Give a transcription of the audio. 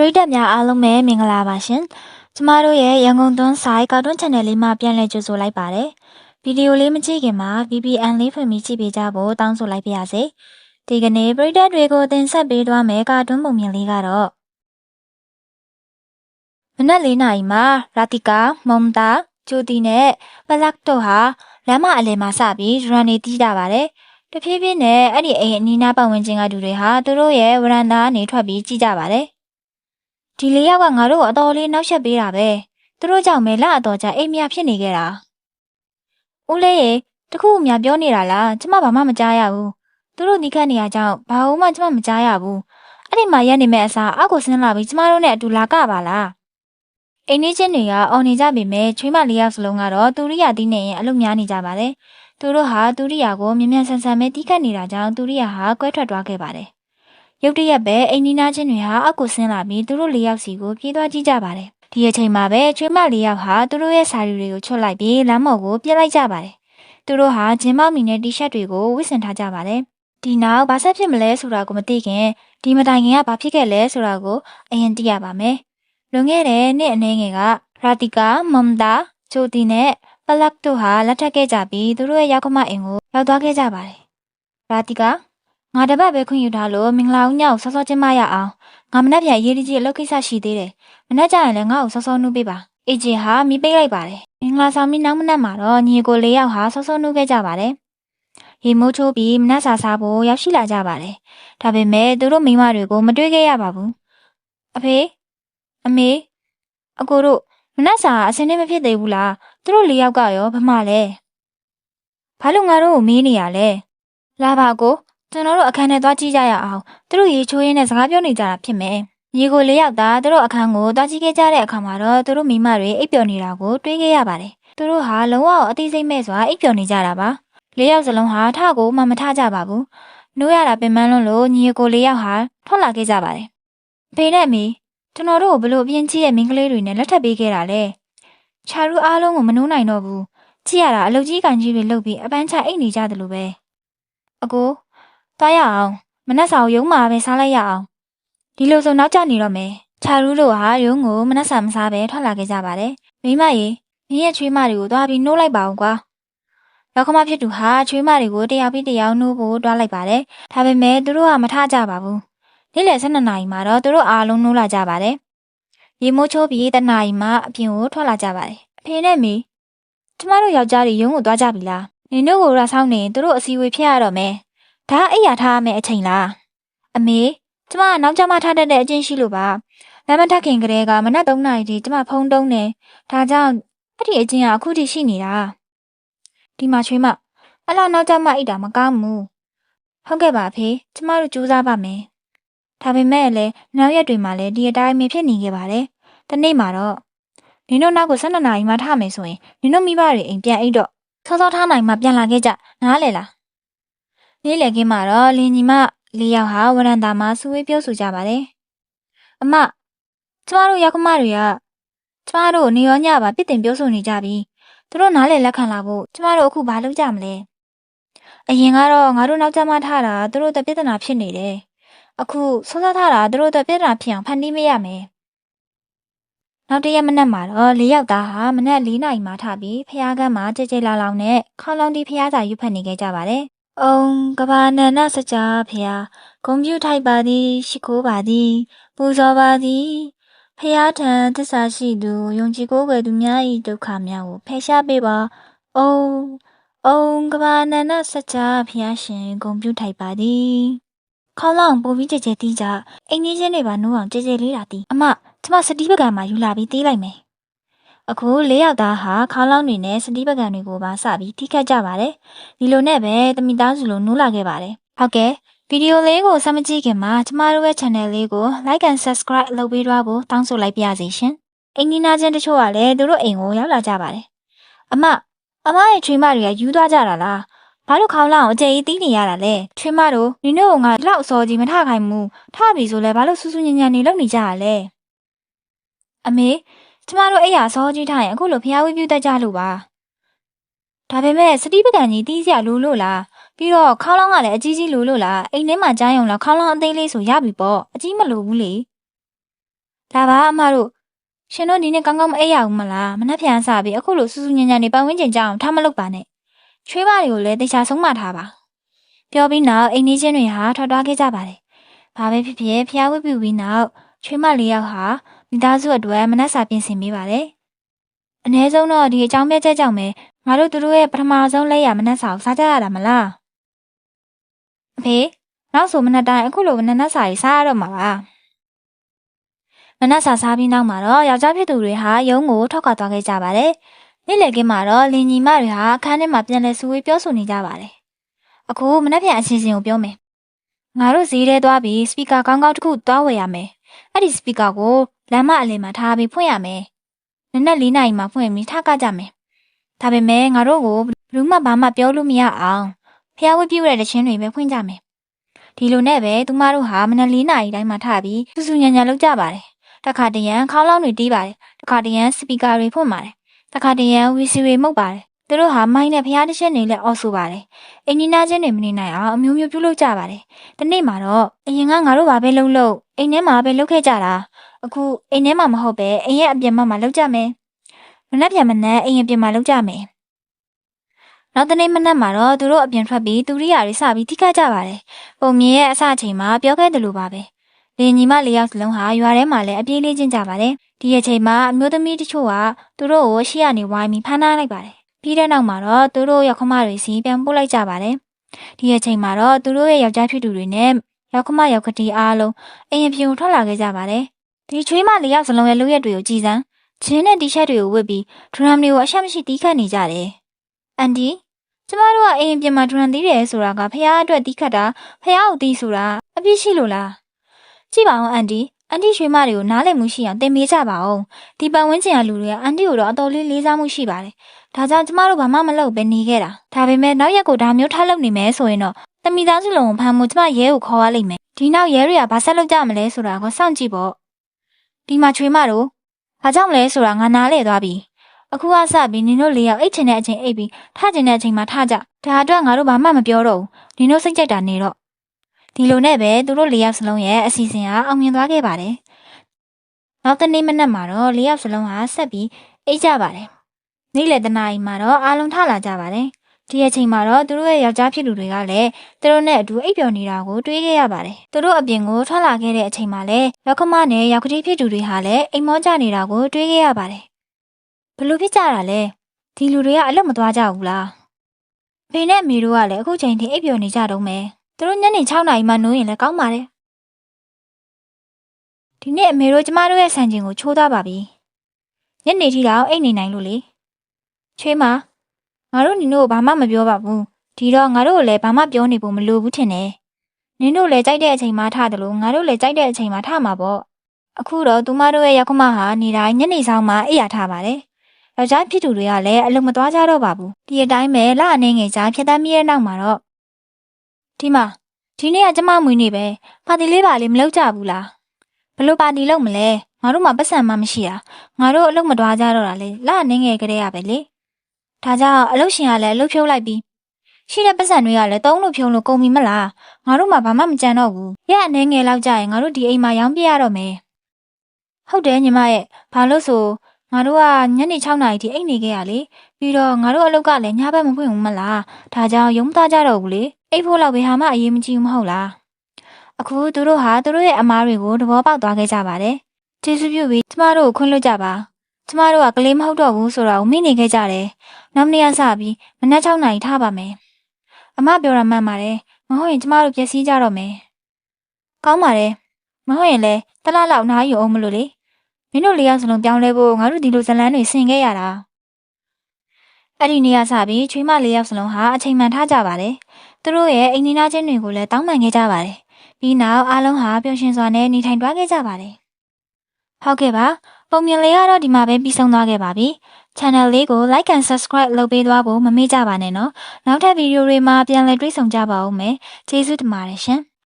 ရိသတ်များအားလုံးပဲမင်္ဂလာပါရှင်။ကျမတို့ရဲ့ရန်ကုန်သွန်းဆိုင်ကာတွန်း channel လေးမှာပြန်လည်ကြိုဆိုလိုက်ပါတယ်။ဗီဒီယိုလေးမကြည့်ခင်မှာ VPN လေးဖွင့်ပြီးကြည့်ပေးကြဖို့တောင်းဆိုလိုက်ပါရစေ။ဒီကနေ့ပရိသတ်တွေကိုတင်ဆက်ပေးသွားမယ်ကာတွန်းပုံမြင်လေးကတော့မနက်၄နာရီမှာရာတီကာမုံတာဂျိုတီနဲ့ပလက်တို့ဟာလမ်းမအလယ်မှာစပြီးရန်နေတီးကြပါတယ်။တဖြည်းဖြည်းနဲ့အဲ့ဒီအိမ်အနီးနားပတ်ဝန်းကျင်ကလူတွေဟာသူတို့ရဲ့ဝရန်တာကနေထွက်ပြီးကြည့်ကြပါတယ်။ ဒီလေးယောက်ကငါတို့ကိုအတော်လေးနောက်ဆက်ပေးတာပဲ။သူတို့ကြောင့်မဲလအတော်ကြာအိမ်မြဖြစ်နေခဲ့တာ။ဦးလေးရေတခုအများပြောနေတာလားကျမဘာမှမကြားရဘူး။သူတို့နီးခတ်နေရကြောင်းဘာမှကျမမကြားရဘူး။အဲ့ဒီမှာရက်နေမဲ့အစားအောက်ကိုဆင်းလာပြီးကျမတို့နဲ့အတူလာကပါလား။အိမ်နေချင်းတွေကအော်နေကြပေမဲ့ချွေးမလေးယောက်စလုံးကတော့သူရိယာတီးနေရင်အလုပ်များနေကြပါတယ်။သူတို့ဟာသူရိယာကိုမြ мян ဆန်ဆန်ပဲတီးခတ်နေတာကြောင့်သူရိယာဟာကွဲထွက်သွားခဲ့ပါတယ်။ ရုတ်တရက်ပဲအိမ်နီးနားချင်းတွေဟာအောက်ကိုဆင်းလာပြီးသူတို့လေးယောက်စီကိုပြေးသွားကြည့်ကြပါတယ်။ဒီအချိန်မှာပဲချွေးမလေးယောက်ဟာသူတို့ရဲ့စာရီတွေကိုချွတ်လိုက်ပြီးလမ်းမော်ကိုပြစ်လိုက်ကြပါတယ်။သူတို့ဟာဂျင်းမောက်မီနဲ့တီရှပ်တွေကိုဝတ်ဆင်ထားကြပါတယ်။ဒီနောက်ဘာဆက်ဖြစ်မလဲဆိုတာကိုမသိခင်ဒီမတိုင်ခင်ကဘာဖြစ်ခဲ့လဲဆိုတာကိုအရင်သိရပါမယ်။လွန်ခဲ့တဲ့နှစ်အနည်းငယ်ကရာတီကာမမ်ဒါဂျိုတီနဲ့ပလက်တို့ဟာလက်ထပ်ခဲ့ကြပြီးသူတို့ရဲ့ရောက်ခမအိမ်ကိုရောက်သွားခဲ့ကြပါတယ်။ရာတီကာ ငါတပတ်ပဲခွင့်ယူထားလို့မင်္ဂလာဦးညောက်စောစောကျင်းမရအောင်ငါမနှက်ပြန်ရေးတကြီးအလုပ်ကိစ္စရှိသေးတယ်မနှက်ကြရင်လည်းငါ့ကိုစောစောနှုတ်ပေးပါအေဂျင်ဟာမိပိတ်လိုက်ပါတယ်မင်္ဂလာဆောင်ပြီးနောက်မနှက်မှာတော့ညီကိုလေးယောက်ဟာစောစောနှုတ်ခဲ့ကြပါတယ်ရေမိုးချိုးပြီးမနှက်စာစားဖို့ရောက်ရှိလာကြပါတယ်ဒါပေမဲ့သူတို့မိမတွေကိုမတွေ့ခဲ့ရပါဘူးအဖေအမေအကိုတို့မနှက်စာအစင်းနေမဖြစ်သေးဘူးလားသူတို့လေးယောက်ကရောဘာမှလဲဘာလို့ငါတို့ကိုမေးနေရလဲလာပါကို ကျွန်တော်တို့အခန်းထဲသွားကြည့်ကြရအောင်သူတို့ရေချိုးရင်းနဲ့စကားပြောနေကြတာဖြစ်မယ်ညီကိုလေးယောက်သားသူတို့အခန်းကိုသွားကြည့်ခဲ့ကြတဲ့အခါမှာတော့သူတို့မိမတွေအိပ်ပျော်နေတာကိုတွေးခဲ့ရပါတယ်သူတို့ဟာလုံးဝအသိစိတ်မဲ့စွာအိပ်ပျော်နေကြတာပါလေးယောက်စလုံးဟာထကိုမှမထကြပါဘူးနိုးရတာပင်ပန်းလွန်းလို့ညီကိုလေးယောက်ဟာထွက်လာခဲ့ကြပါတယ်ဖေနဲ့မီကျွန်တော်တို့ကိုဘလို့ပြင်းကြီးရဲ့မိန်းကလေးတွေနဲ့လက်ထပ်ပေးခဲ့တာလဲခြာရူအားလုံးကိုမနှိုးနိုင်တော့ဘူးကြည့်ရတာအလုတ်ကြီးကန်ကြီးတွေလှုပ်ပြီးအပန်းချအိတ်နေကြတယ်လို့ပဲအကို သွားရအောင်မနှက်စာကိုရုံးမှာပဲစားလိုက်ရအောင်ဒီလိုဆိုနောက်ကျနေတော့မယ်ခြာရူးတို့ဟာရုံးကိုမနှက်စာမစားပဲထွက်လာခဲ့ကြပါတယ်မိမရေမင်းရဲ့ချွေးမတွေကိုသွားပြီးနှိုးလိုက်ပါအောင်ကွာရောက်ခမဖြစ်သူဟာချွေးမတွေကိုတယောက်ပြီးတယောက်နှိုးဖို့တွားလိုက်ပါတယ်ဒါပေမဲ့သူတို့ကမထကြပါဘူးနေ့လယ်12နာရီမှာတော့သူတို့အားလုံးနှိုးလာကြပါတယ်ရေမိုးချိုးပြီးတနာရီမှအပြင်ကိုထွက်လာကြပါတယ်အဖေနဲ့မိကျမတို့ယောက်ျားတွေရုံးကိုသွားကြပြီလားနင်တို့ကိုရဆောင်းနေသူတို့အစည်းအဝေးဖြစ်ရတော့မယ် ဒါအိယာထားရမယ့်အချိန်လားအမေကျမကနောက်ကျမထားတတ်တဲ့အချင်းရှိလို့ပါလမ်းမထခင်ကလေးကမနက်3နာရီထိကျမဖုန်းတုံးနေဒါကြောင့်အဲ့ဒီအချင်းကအခုထိရှိနေတာဒီမှာချွေးမအလားနောက်ကျမအိတ်တာမကောင်းဘူးဟုတ်ကဲ့ပါဖေကျမတို့ကြိုးစားပါမယ်ဒါပေမဲ့လည်းနောက်ရက်တွေမှာလည်းဒီအတိုင်းပဲဖြစ်နေခဲ့ပါတယ်တနေ့မှာတော့နင်တို့နောက်ကို12နာရီမှထမယ်ဆိုရင်နင်တို့မိဘတွေအိမ်ပြန်အိတ်တော့စောစောထားနိုင်မှပြန်လာခဲ့ကြနားလေလား နေ့လည်ခင်းမှာတော့လင်ညီမလေးယောက်ဟာဝရန်တာမှာစူဝေးပြောဆိုကြပါတယ်။အမကျမတို့ရောက်ခမတွေကကျမတို့နေရောညပါပြစ်တင်ပြောဆိုနေကြပြီ။သူတို့နားလည်လက်ခံလာဖို့ကျမတို့အခုဘာလုပ်ကြမလဲ။အရင်ကတော့ငါတို့နောက်ကျမထားတာသူတို့တပြဿနာဖြစ်နေတယ်။အခုစောစောထားတာသူတို့တပြဿနာဖြစ်အောင်ဖန်တီးမရမယ်။နောက်တရက်မနက်မှာတော့လေးယောက်သားဟာမနက်၄နာရီမှထပြီးဖះကန်းမှာကြဲကြဲလာလောင်နဲ့ခေါလောင်တီဖះစာရွတ်ဖတ်နေခဲ့ကြပါတယ်။ အုံကဘာနန္ဒစကြာဖះဂုံပြူထိုက်ပါသည်ရှိခိုးပါသည်ပူဇော်ပါသည်ဖះထံသစ္စာရှိသူယုံကြည်ကိုးကွယ်သူများ၏ဒုက္ခများကိုဖယ်ရှားပေးပါ။အုံအုံကဘာနန္ဒစကြာဖះရှင်ဂုံပြူထိုက်ပါသည်ခေါလောင်ပိုပြီးကြဲကြဲတီးကြအိမ်ကြီးချင်းတွေပါနိုးအောင်ကြဲကြဲလေးတာတီးအမကျမစတီးပကံမှာယူလာပြီးတီးလိုက်မယ် အခုလေးယောက်သားဟာခေါင်းလောင်းတွေနဲ့စတီးပကံတွေကိုပါစပြီးထိခတ်ကြပါတယ်ဒီလိုနဲ့ပဲတမိသားစုလိုနိုးလာခဲ့ပါတယ်ဟုတ်ကဲ့ဗီဒီယိုလေးကိုဆက်မကြည့်ခင်မှာကျမတို့ရဲ့ channel လေးကို like and subscribe လုပ်ပေးတော့ဖို့တောင်းဆိုလိုက်ပါရစေရှင်အိမ်နီးနားချင်းတချို့ကလည်းသူတို့အိမ်ကိုရောက်လာကြပါတယ်အမအမရဲ့ချွေးမတွေကယူသွားကြတာလားဘာလို့ခေါင်းလောင်းအကျယ်ကြီးတီးနေရတာလဲချွေးမတို့နင်တို့ကငါလောက်အစောကြီးမထခိုင်းဘူးထပြီဆိုလဲဘာလို့ဆူဆူညံ့ညံ့နေလုပ်နေကြရလဲအမေ ကျမတို့အဲ့ရစောကြီးထားရင်အခုလိုဖျားဝေးပြူတတ်ကြလို့ပါဒါပေမဲ့စတိပကံကြီးတီးစရာလိုလို့လားပြီးတော့ခေါင်းလောင်းကလည်းအကြီးကြီးလိုလို့လားအိမ်ထဲမှာကြားရုံလားခေါင်းလောင်းအသေးလေးဆိုရပြီပေါ့အကြီးမလိုဘူးလေဒါပါအမတို့ရှင်တို့ဒီနေ့ကောင်းကောင်းမအိပ်ရဘူးမလားမနှက်ပြန်စားပြီးအခုလိုစူးစူးညံ့ညံ့နေပတ်ဝန်းကျင်ကြအောင်ထားမလုပ်ပါနဲ့ချွေးပါတွေကိုလည်းတေချာဆုံးမထားပါပြောပြီးနောက်အိမ်နေချင်းတွေဟာထွက်သွားခဲ့ကြပါတယ်ဘာပဲဖြစ်ဖြစ်ဖျားဝတ်ပြူပြီးနောက်ချွေးမလေးယောက်ဟာ မိသားစုအတွက်မနှက်စာပြင်ဆင်ပေးပါတယ်အ ਨੇ ဆုံးတော့ဒီအကြောင်းပြချက်ကြောင့်ပဲငါတို့သူတို့ရဲ့ပထမဆုံးလက်ရမနှက်စာကိုစားကြရတာမလားအဖေနောက်ဆိုမနှက်တိုင်းအခုလိုမနှက်စာကြီးစားရတော့မှာပါမနက်စာစားပြီးနောက်မှာတော့ယောက်ျားဖြစ်သူတွေဟာရုံးကိုထောက်ခွာသွားခဲ့ကြပါတယ်။နေ့လည်ခင်းမှာတော့လင်ညီမတွေဟာအခန်းထဲမှာပြန်လည်စုဝေးပြောဆိုနေကြပါတယ်။အခုမနက်ဖြန်အစီအစဉ်ကိုပြောမယ်။ငါတို့ဈေးထဲသွားပြီးစပီကာကောင်းကောင်းတစ်ခုသွားဝယ်ရမယ်။ အဲ့ဒီစပီကာကိုလမ်းမအလယ်မှာထားပြီးဖွင့်ရမယ်။နနက်၄နာရီမှာဖွင့်ပြီးထားကကြမယ်။ဒါပေမဲ့ငါတို့ကိုဘယ်သူမှဘာမှပြောလို့မရအောင်ဖျားဝတ်ပြည့်တဲ့တခြင်းတွေပဲဖွင့်ကြမယ်။ဒီလိုနဲ့ပဲသူမတို့ဟာမနက်၄နာရီတိုင်းမှာထားပြီးစူးစူညံညံလုပ်ကြပါတယ်။တခါတရံခေါင်းလောင်းတွေတီးပါတယ်တခါတရံစပီကာတွေဖွင့်ပါတယ်တခါတရံဝီစီတွေမှုတ်ပါတယ် သူတို့ဟာမိုင်းနဲ့ဖျားတစ်ချက်နေလဲအော်ဆိုပါတယ်အင်းနီနာချင်းတွေမနေနိုင်အောင်အမျိုးမျိုးပြုလုပ်ကြပါတယ်ဒီနေ့မှာတော့အရင်ကငါတို့ဘာပဲလုပ်လို့အိမ်ထဲမှာပဲလုပ်ခဲ့ကြတာအခုအိမ်ထဲမှာမဟုတ်ပဲအိမ်ရဲ့အပြင်ဘက်မှာလုပ်ကြမယ်မနှက်ပြန်မနှက်အိမ်အပြင်မှာလုပ်ကြမယ်နောက်တနေ့မနက်မှာတော့သူတို့အပြင်ထွက်ပြီးသူရိယာတွေစပြီးထိခတ်ကြပါတယ်ပုံမြင်ရဲ့အစအချိန်မှာပြောခဲ့တယ်လို့ပါပဲလင်ညီမလေးယောက်စလုံးဟာရွာထဲမှာလည်းအပြေးလေးချင်းကြပါတယ်။ဒီအချိန်မှာအမျိုးသမီးတချို့ကသူတို့ကိုရှေ့ကနေဝိုင်းပြီးဖမ်းထားလိုက်ပါတယ်။ ပြီးတဲ့နောက်မှာတော့သူတို့ရောက်ခမတွေစီပြန်ပို့လိုက်ကြပါတယ်။ဒီအချိန်မှာတော့သူတို့ရဲ့ယောက်ျားဖြစ်သူတွေနဲ့ရောက်ခမရောက်ကတိအားလုံးအိမ်အပြင်ကိုထွက်လာခဲ့ကြပါတယ်။ဒီချွေးမလေးယောက်စလုံးရဲ့လုပ်ရက်တွေကိုကြည်စမ်းချင်းနဲ့တီရှပ်တွေကိုဝတ်ပြီးဒရမ်တွေကိုအရှက်မရှိတီးခတ်နေကြတယ်။အန်ဒီကျမတို့ကအိမ်အပြင်မှာဒရမ်တီးတယ်ဆိုတာကဖះအတွက်တီးခတ်တာဖះကိုတီးဆိုတာအပြစ်ရှိလို့လားကြည့်ပါဦးအန်တီအန်တီရွှေမတွေကိုနားလည်မှုရှိအောင်သင်ပေးကြပါဦးဒီပတ်ဝန်းကျင်ကလူတွေက အန်တီကိုတော့အတော်လေးလေးစားမှုရှိပါတယ် ဒါကြောင့်ကျမတို့ဘာမှမလုပ်ပဲနေခဲ့တာဒါပေမဲ့နောက်ရက်ကိုဒါမျိုးထားလုပ်နေမယ်ဆိုရင်တော့တမိသားစုလုံးကိုဖမ်းမှုကျမရဲကိုခေါ်ရလိမ့်မယ်ဒီနောက်ရဲတွေကဘာဆက်လုပ်ကြမလဲဆိုတာကိုစောင့်ကြည့်ပေါ့ဒီမှာချွေမတို့ဘာကြောင့်မလဲဆိုတာငါနားလေသွားပြီအခုကစပြီးနင်တို့လေးယောက်အိတ်ချင်တဲ့အချိန်အိတ်ပြီးထချင်တဲ့အချိန်မှာထကြဒါအတွက်ငါတို့ဘာမှမပြောတော့ဘူးနင်တို့စိတ်ကြိုက်တာနေတော့ဒီလိုနဲ့ပဲသူတို့၄ယောက်စလုံးရဲ့အစီအစဉ်ကအောင်မြင်သွားခဲ့ပါတယ်။နောက်တနေ့မနက်မှာတော့၄ယောက်စလုံးဟာဆက်ပြီးအိတ်ကြပါတယ်။ နေ့လယ်တနာရီမှာတော့အားလုံးထလာကြပါတယ်။ဒီအချိန်မှာတော့သူတို့ရဲ့ယောက်ျားဖြစ်သူတွေကလည်းသူတို့နဲ့အတူအိပ်ပျော်နေတာကိုတွေးခဲ့ရပါတယ်။သူတို့အပြင်ကိုထွက်လာခဲ့တဲ့အချိန်မှာလည်းရောက်ခမနဲ့ရောက်ကတိဖြစ်သူတွေဟာလည်းအိမ်မောကြနေတာကိုတွေးခဲ့ရပါတယ်။ဘလို့ဖြစ်ကြတာလဲ။ဒီလူတွေကအလွတ်မသွားကြဘူးလား။ဖေနဲ့အမေတို့ကလည်းအခုချိန်ထိအိပ်ပျော်နေကြတော့မယ်။သူတို့ညနေ6နာရီမှနိုးရင်လည်းကောင်းပါတယ်။ဒီနေ့အမေတို့ကျမတို့ရဲ့ဆန်ကျင်ကိုချိုးသွားပါပြီ။ညနေထိတော့အိတ်နေနိုင်လို့လေ။ ချွေးမငါတို့နင်တို့ကိုဘာမှမပြောပါဘူး။ဒီတော့ငါတို့ကိုလည်းဘာမှပြောနေဖို့မလိုဘူးထင်တယ်။နင်တို့လည်းကြိုက်တဲ့အချိန်မှထတယ်လို့ငါတို့လည်းကြိုက်တဲ့အချိန်မှထမှာပေါ့။အခုတော့သူမတို့ရဲ့ရောက်ခမဟာနေတိုင်းညနေဆောင်မှအိပ်ရထားပါတယ်။ယောက်ျားဖြစ်သူတွေကလည်းအလုံးမသွားကြတော့ပါဘူး။ဒီအတိုင်းပဲလအနေငယ်ကြားဖြစ်တတ်မိရဲ့နောက်မှာတော့ဒီမှာဒီနေ့ကကျမမွေးနေ့ပဲပါတီလေးပါလေးမလုပ်ကြဘူးလားဘယ်လို့ပါတီလုပ်မလဲငါတို့မှပတ်စံမှမရှိတာငါတို့အလုပ်မတွားကြတော့တာလေလာနေငယ်ကလေးရပဲလေ ဒါကြောင့်အလုပ်ရှင်ကလည်းအလုပ်ဖြုတ်လိုက်ပြီးရှိတဲ့ပတ်စံတွေကလည်းတုံးလို့ဖြုံလို့ကုန်ပြီမလားငါတို့မှဘာမှမကြံတော့ဘူးရက်အနေငယ်လောက်ကြရင်ငါတို့ဒီအိမ်မှာရောင်းပြရတော့မယ်ဟုတ်တယ်ညီမရဲ့ဘာလို့ဆိုငါတို့ကညနေ6နာရီထိအိတ်နေခဲ့ရလေပြီးတော့ငါတို့အလုပ်ကလည်းညဘက်မဖွင့်ဘူးမလားဒါကြောင့်ရုံးသားကြတော့ဘူးလေအိတ်ဖို့လောက်ပဲဟာမအရေးမကြီးဘူးမဟုတ်လားအခုသူတို့ဟာသူတို့ရဲ့အမားတွေကိုသဘောပေါက်သွားခဲ့ကြပါတယ်ကျေးဇူးပြုပြီးကျမတို့ကိုခွင့်လွှတ်ကြပါ ကျမတို့ကကလေးမဟုတ်တော့ဘူးဆိုတာကိုမိနေခဲ့ကြတယ်နောက်နေ့ကစပြီးမနက်6နာရီထားပါမယ်အမပြောတာမှန်ပါတယ်မဟုတ်ရင်ကျမတို့ပျက်စီးကြတော့မယ်ကောင်းပါတယ်မဟုတ်ရင်လည်းတလားလောက်နားယူအောင်မလို့လေမင်းတို့လေးယောက်စလုံးပြောင်းလဲဖို့ငါတို့ဒီလိုဇလန်းတွေဆင်ခဲ့ရတာအဲ့ဒီနေ့ကစပြီးချွေးမလေးယောက်စလုံးဟာအချိန်မှန်ထားကြပါတယ်သူတို့ရဲ့အိမ်နီးနားချင်းတွေကိုလည်းတောင်းပန်ခဲ့ကြပါတယ်ပြီးနောက်အားလုံးဟာပျော်ရွှင်စွာနဲ့နေထိုင်သွားခဲ့ကြပါတယ်ဟုတ်ကဲ့ပါ ပုံမြင်လေးကတော့ဒီမှာပဲပြီးဆုံးသွားခဲ့ပါပြီ channel လေးကို like and subscribe လုပ်ပေးသွားဖို့မမေ့ကြပါနဲ့နော်နောက်ထပ်ဗီဒီယိုတွေမှာပြန်လည်တွေ့ဆုံကြပါဦးမယ်ကျေးဇူးတင်ပါတယ်ရှင်